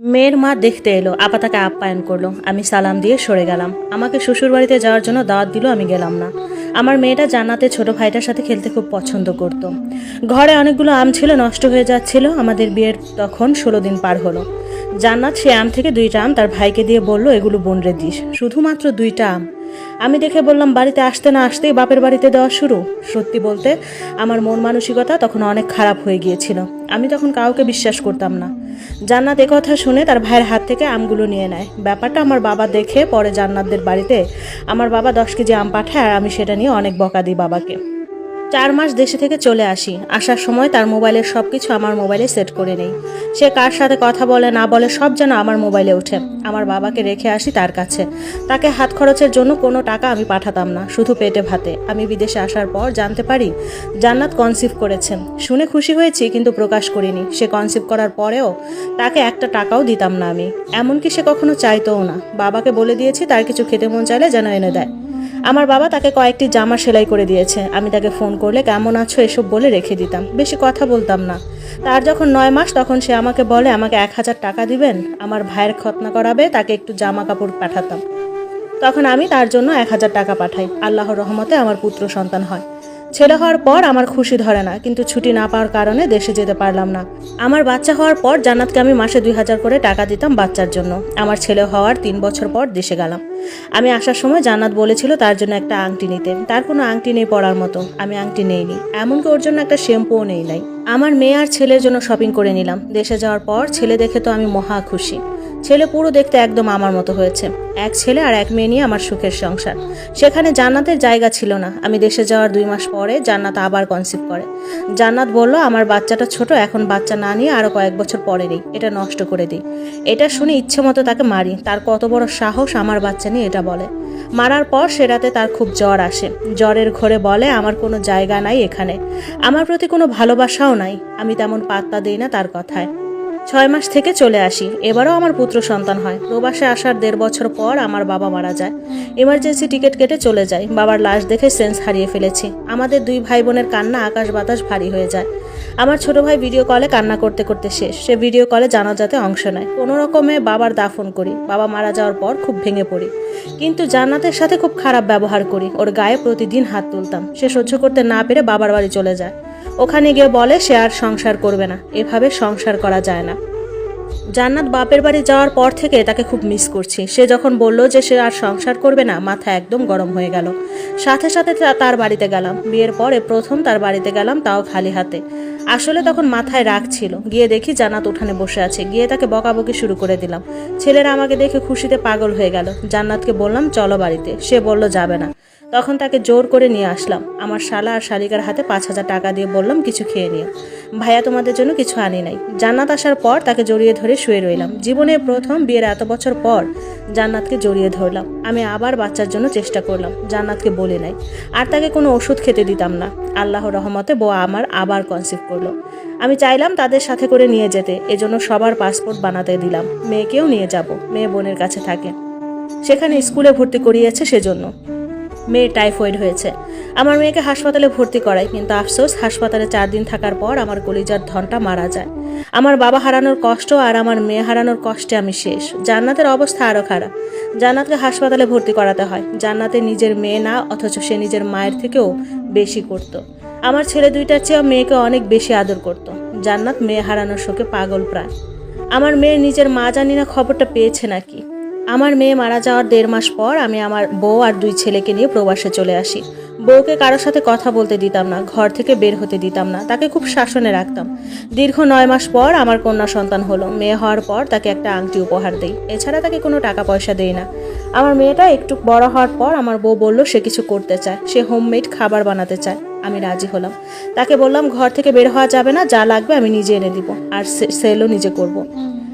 মেয়ের মা দেখতে এলো, আপা তাকে আপ্যায়ন করল। আমি সালাম দিয়ে সরে গেলাম। আমাকে শ্বশুর বাড়িতে যাওয়ার জন্য দাওয়াত দিল, আমি গেলাম না। আমার মেয়েটা জান্নাতে ছোট ভাইটার সাথে খেলতে খুব পছন্দ করত। ঘরে অনেকগুলো আম ছিল, নষ্ট হয়ে যাচ্ছিল। আমাদের বিয়ের তখন ষোলো দিন পার হলো। জান্নাত সে আম থেকে দুইটা আম তার ভাইকে দিয়ে বলল, এগুলো বোনরে দিস শুধুমাত্র দুইটা আম। আমি দেখে বললাম, বাড়িতে আসতে না আসতেই বাপের বাড়িতে দেওয়া শুরু। সত্যি বলতে, আমার মন মানসিকতা তখন অনেক খারাপ হয়ে গিয়েছিল। আমি তখন কাউকে বিশ্বাস করতাম না। জান্নাত কথা শুনে তার ভাইয়ের হাত থেকে আমগুলো নিয়ে নেয়। ব্যাপারটা আমার বাবা দেখে পরে জান্নাতদের বাড়িতে আমার বাবা দশ কেজি আম পাঠায় আর আমি সেটা নিয়ে অনেক বকা দিই বাবাকে। চার মাস দেশে থেকে চলে আসি। আসার সময় তার মোবাইলের সব কিছু আমার মোবাইলে সেট করে নেই। সে কার সাথে কথা বলে, না বলে সব যেন আমার মোবাইলে ওঠে। আমার বাবাকে রেখে আসি তার কাছে। তাকে হাত খরচের জন্য কোনো টাকা আমি পাঠাতাম না, শুধু পেটে ভাতে। আমি বিদেশে আসার পর জানতে পারি, জান্নাত কনসিভ করেছেন। শুনে খুশি হয়েছি, কিন্তু প্রকাশ করিনি। সে কনসিভ করার পরেও তাকে একটা টাকাও দিতাম না আমি। এমনকি সে কখনো চাইতোও না। বাবাকে বলে দিয়েছি, তার কিছু খেতে মন চাইলে যেন এনে দেয়। আমার বাবা তাকে কয়েকটি জামা সেলাই করে দিয়েছে। আমি তাকে ফোন করলে, কেমন আছো? এসব বলে রেখে দিতাম। বেশি কথা বলতাম না। তার যখন নয় মাস, তখন সে আমাকে বলে, আমাকে এক হাজার টাকা দিবেন? আমার ভাইয়ের খতনা করাবে, তাকে একটু জামা কাপড় পাঠাতাম। তখন আমি তার জন্য এক হাজার টাকা পাঠাই। আল্লাহর রহমতে আমার পুত্র সন্তান হয়। ছেলে হওয়ার পর আমার খুশি ধরে না, কিন্তু ছুটি না পাওয়ার কারণে দেশে যেতে পারলাম না। আমার বাচ্চা হওয়ার পর জান্নাতকে আমি মাসে দুই হাজার করে টাকা দিতাম বাচ্চার জন্য। আমার ছেলে হওয়ার তিন বছর পর দেশে গেলাম। আমি আসার সময় জান্নাত বলেছিল তার জন্য একটা আংটি নিতে। তার কোনো আংটি নেই পড়ার মতো। আমি আংটি নেইনি। এমনকি ওর জন্য একটা শ্যাম্পুও নেই নাই। আমার মেয়ে আর ছেলের জন্য শপিং করে নিলাম। দেশে যাওয়ার পর ছেলে দেখে তো আমি মহা খুশি। ছেলে পুরো দেখতে একদম আমার মতো হয়েছে। এক ছেলে আর এক মেয়ে নিয়ে আমার সুখের সংসার। সেখানে জান্নাতের জায়গা ছিল না। আমি দেশে যাওয়ার দুই মাস পরে জান্নাত আবার কনসিভ করে। জান্নাত বলল, আমার বাচ্চাটা ছোট, এখন বাচ্চা না নিয়ে আরও কয়েক বছর পরে নেই। এটা নষ্ট করে দিই। এটা শুনে ইচ্ছে মতো তাকে মারি। তার কত বড় সাহস আমার বাচ্চা নিয়ে এটা বলে। মারার পর সে রাতে তার খুব জ্বর আসে। জ্বরের ঘরে বলে, আমার কোনো জায়গা নাই এখানে। আমার প্রতি কোনো ভালোবাসাও নাই। আমি তেমন পাত্তা দিই না তার কথায়। ছয় মাস থেকে চলে আসি। এবারও আমার পুত্র সন্তান হয়। প্রবাসে আসার দেড় বছর পর আমার বাবা মারা যায়। ইমার্জেন্সি টিকিট কেটে চলে যায়। বাবার লাশ দেখে সেন্স হারিয়ে ফেলেছি। আমাদের দুই ভাই বোনের কান্না আকাশ বাতাস ভারী হয়ে যায়। আমার ছোট ভাই ভিডিও কলে কান্না করতে করতে শেষ। সে ভিডিও কলে জানাজাতে অংশ নেয়। কোনো রকমে বাবার দাফন করি। বাবা মারা যাওয়ার পর খুব ভেঙে পড়ি। কিন্তু জান্নাতের সাথে খুব খারাপ ব্যবহার করি। ওর গায়ে প্রতিদিন হাত তুলতাম। সে সহ্য করতে না পেরে বাবার বাড়ি চলে যায়। ওখানে গিয়ে বলে সে আর সংসার করবে না। এভাবে সংসার করা যায় না। জান্নাত বাপের বাড়ি যাওয়ার পর থেকে তাকে খুব মিস করছি। সে যখন বলল যে সে আর সংসার করবে না, মাথা একদম গরম হয়ে গেল। সাথে সাথে তার বাড়িতে গেলাম। বিয়ের পরে প্রথম তার বাড়িতে গেলাম তাও খালি হাতে। আসলে তখন মাথায় রাগ ছিল। গিয়ে দেখি জান্নাত উঠানে বসে আছে। গিয়ে তাকে বকাবকি শুরু করে দিলাম। ছেলেরা আমাকে দেখে খুশিতে পাগল হয়ে গেল। জান্নাতকে বললাম, চলো বাড়িতে। সে বলল, যাবে না। তখন তাকে জোর করে নিয়ে আসলাম। আমার শালা আর শালিকার হাতে পাঁচ হাজার টাকা দিয়ে বললাম, কিছু খেয়ে নিও। ভাইয়া তোমাদের জন্য কিছু আনি নাই। জান্নাত আসার পর তাকে জড়িয়ে ধরে শুয়ে রইলাম। জীবনে প্রথম বিয়ের এত বছর পর জান্নাতকে জড়িয়ে ধরলাম। আমি আবার বাচ্চার জন্য চেষ্টা করলাম, জান্নাতকে বলে নাই। আর তাকে কোনো ওষুধ খেতে দিতাম না। আল্লাহর রহমতে বউ আমার আবার কনসিভ করল। আমি চাইলাম তাদের সাথে করে নিয়ে যেতে, এজন্য সবার পাসপোর্ট বানাতে দিলাম। মেয়েকেও নিয়ে যাব, মেয়ে বোনের কাছে থাকে। সেখানে স্কুলে ভর্তি করিয়েছে সেজন্য। মেয়ে টাইফয়েড হয়েছে। আমার মেয়েকে হাসপাতালে ভর্তি করাই, কিন্তু আফসোস, হাসপাতালে চার দিন থাকার পর আমার কলিজার ধনটা মারা যায়। আমার বাবা হারানোর কষ্ট আর আমার মেয়ে হারানোর কষ্টে আমি শেষ। জান্নাতের অবস্থা আরও খারাপ। জান্নাতকে হাসপাতালে ভর্তি করাতে হয়। জান্নাতে নিজের মেয়ে না, অথচ সে নিজের মায়ের থেকেও বেশি করত। আমার ছেলে দুইটার চেয়েও মেয়েকে অনেক বেশি আদর করত। জান্নাত মেয়ে হারানোর শোকে পাগল প্রায় আমার মেয়ের নিজের মা জানি না খবরটা পেয়েছে নাকি। আমার মেয়ে মারা যাওয়ার দেড় মাস পর আমি আমার বউ আর দুই ছেলেকে নিয়ে প্রবাসে চলে আসি। বউকে কারোর সাথে কথা বলতে দিতাম না, ঘর থেকে বের হতে দিতাম না, তাকে খুব শাসনে রাখতাম। দীর্ঘ নয় মাস পর আমার কন্যা সন্তান হলো। মেয়ে হওয়ার পর তাকে একটা আংটি উপহার দেই। এছাড়া তাকে কোনো টাকা পয়সা দেই না। আমার মেয়েটা একটু বড় হওয়ার পর আমার বউ বলল, সে কিছু করতে চায়। সে হোমমেড খাবার বানাতে চায়। আমি রাজি হলাম। তাকে বললাম, ঘর থেকে বের হওয়া যাবে না, যা লাগবে আমি নিজে এনে দিব। আর সেলও নিজে করব।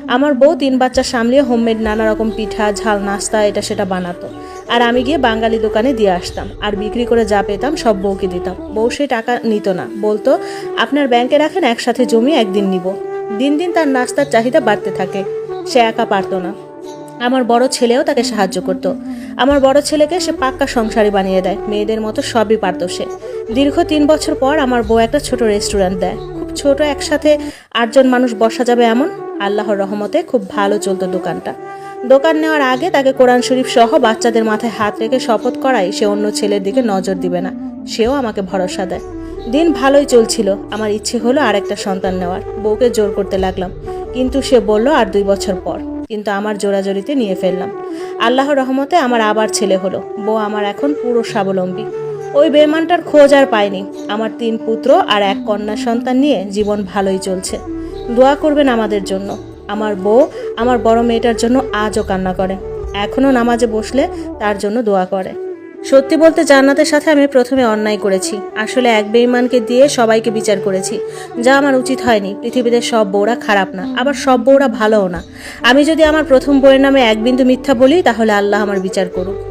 আমার বউ তিন বাচ্চা সামলিয়ে হোমমেড নানা রকম পিঠা, ঝাল, নাস্তা, এটা সেটা বানাতো। আর আমি গিয়ে বাঙালি দোকানে দিয়ে আসতাম। আর বিক্রি করে যা পেতাম সব বউকে দিতাম। বউ সে টাকা নিত না। বলতো, আপনার ব্যাংকে রাখেন, একসাথে জমি একদিন নিব। দিন দিন তার নাস্তার চাহিদা বাড়তে থাকে। সে একা পারতো না। আমার বড় ছেলেও তাকে সাহায্য করত। আমার বড় ছেলেকে সে পাক্কা সংসারী বানিয়ে দেয়। মেয়েদের মতো সবই পারত সে। দীর্ঘ তিন বছর পর আমার বউ একটা ছোট রেস্টুরেন্ট দেয়। খুব ছোট, একসাথে আটজন মানুষ বসা যাবে এমন। আল্লাহর রহমতে খুব ভালো চলতো দোকানটা। দোকান নেওয়ার আগে তাকে কোরআন শরীফ সহ বাচ্চাদের মাথায় হাত রেখে শপথ করাই সে অন্য ছেলের দিকে নজর দিবে না। সেও আমাকে ভরসা দেয়। দিন ভালোই চলছিল। আমার ইচ্ছে হলো আর একটা সন্তান নেওয়ার। বউকে জোর করতে লাগলাম। কিন্তু সে বলল, আর দুই বছর পর। কিন্তু আমার জোরাজোরিতে নিয়ে ফেললাম। আল্লাহর রহমতে আমার আবার ছেলে হলো। বউ আমার এখন পুরো স্বাবলম্বী। ওই বেমানটার খোঁজ আর পায়নি আমার তিন পুত্র আর এক কন্যা সন্তান নিয়ে জীবন ভালোই চলছে। দোয়া করবেন আমাদের জন্য। আমার বউ আমার বড় মেয়েটার জন্য আজও কান্না করে। এখনও নামাজে বসলে তার জন্য দোয়া করে। সত্যি বলতে জান্নাতের সাথে আমি প্রথমে অন্যায় করেছি। আসলে এক বেঈমানকে দিয়ে সবাইকে বিচার করেছি। যা আমার উচিত হয়নি। পৃথিবীতে সব বউরা খারাপ না, আবার সব বউরা ভালোও না। আমি যদি আমার প্রথম বইয়ের নামে এক বিন্দু মিথ্যা বলি, তাহলে আল্লাহ আমার বিচার করুক।